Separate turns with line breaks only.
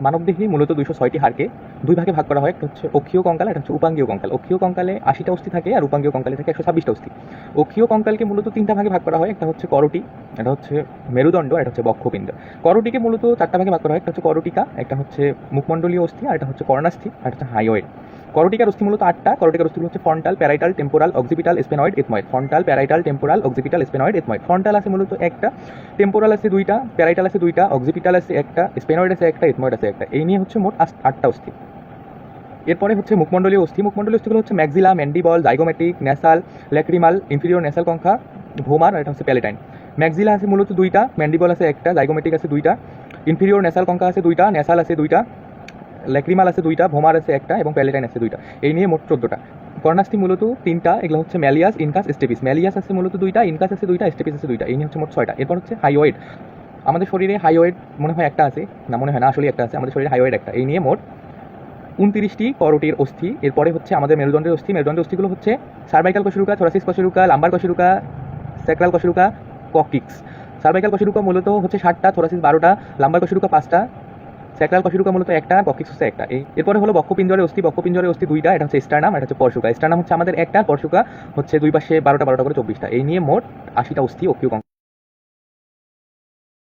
মানবদেহে মূলত দুশো ছয়টি হাড়কে দুই ভাগে ভাগ করা হয়। একটা হচ্ছে অক্ষীয় কঙ্কাল, একটা হচ্ছে উপাঙ্গীয় কঙ্কাল। অক্ষীয় কঙ্কালে আশিটা অস্থি থাকে আর উপাঙ্গীয় কঙ্কালে থাকে একশো ছাব্বিশটা অস্থি। অক্ষীয় কঙ্কালকে মূলত তিনটা ভাগে ভাগ করা হয়। একটা হচ্ছে করটি এটা হচ্ছে মেরুদণ্ড, আর এটা হচ্ছে বক্ষপিণ্ড। করটিকে মূলত চারটা ভাগে ভাগ করা হয়। একটা হচ্ছে করটিকা, একটা হচ্ছে মুখমণ্ডলীয় অস্থি, আর এটা হচ্ছে কর্ণাস্থি, আর একটা হচ্ছে হাইওয়েড করটিকার অস্থি মূলত আটটা, করটিকার অস্থিগুলো হচ্ছে frontal parietal temporal occipital sphenoid ethmoid frontal parietal temporal occipital sphenoid ethmoid frontal আছে মূলত একটা টেম্পোরাল আছে দুইটা প্যারাইটাল আছে দুইটা অক্সিপিটাল আছে একটা স্পেনয়েড আছে একটা এথময়েড আছে একটা। এই নিয়ে হচ্ছে মোট আটটা অস্থি। এরপরে হচ্ছে মুখমণ্ডলীয় অস্থি। মুখমণ্ডলীয় অস্থিগুলো হচ্ছে maxilla mandible zygomatic nasal lacrimal inferior nasal concha vomer এটা হচ্ছে প্যালেটাইন ম্যাক্সিলা আছে মূলত দুইটা ম্যান্ডিবল আছে একটা জাইগোমেটিক আছে দুইটা ইনফিরিয়র ন্যাসাল কঙ্কা আছে দুইটা ন্যাসাল আছে দুইটা ল্যাক্রিমাল আছে দুইটা, ভোমার আছে একটা এবং প্যালেটাইন আছে দুইটা। এই নিয়ে মোট চোদ্দোটা। কর্নাস্তি মূলত তিনটা, এগুলো হচ্ছে ম্যালিয়াস, ইনকাস, স্টেপিস। ম্যালিয়াস আছে মূলত দুইটা, ইনকাস আছে দুইটা, স্টেপিস আছে দুইটা। এই নিয়ে হচ্ছে মোট ছয়টা। এরপর হচ্ছে হাইওয়েড। আমাদের শরীরে হাইওয়েড মনে হয় একটা আছে? না, মনে হয় না আসলে একটা আছে। আমাদের শরীরে হাইওয়েড একটা। এই নিয়ে মোট উনত্রিশটি করটির অস্থি। এরপরে হচ্ছে আমাদের মেরুদণ্ডের অস্থি। মেরুদণ্ডের অস্থিগুলো হচ্ছে সার্ভাইকাল কশরুকা থোরাসিস কশরুকা, লাম্বার কশরুকা, স্যাক্রাল কশরুকা, ককটিক্স। সার্ভাইকাল কশরুকা মূলত হচ্ছে ষাটটা থোরাসিস বারোটা, লাম্বার কশরুকা পাঁচটা স্যাক্রাল কশিরুকা মূলত একটা হচ্ছে একটা। এই এরপরে হলো বক্ষপিঞ্জরের অস্থি বক্ষপিঞ্জরের অস্থি দুইটা, এটা হচ্ছে স্টারনাম, এটা হচ্ছে পরশুকা। স্টারনাম হচ্ছে আমাদের একটা পরশুকা হচ্ছে দুই পাশে বারোটা বারোটা করে চব্বিশটা। এই নিয়ে মোট আশিটা অস্থি অক্ষীয়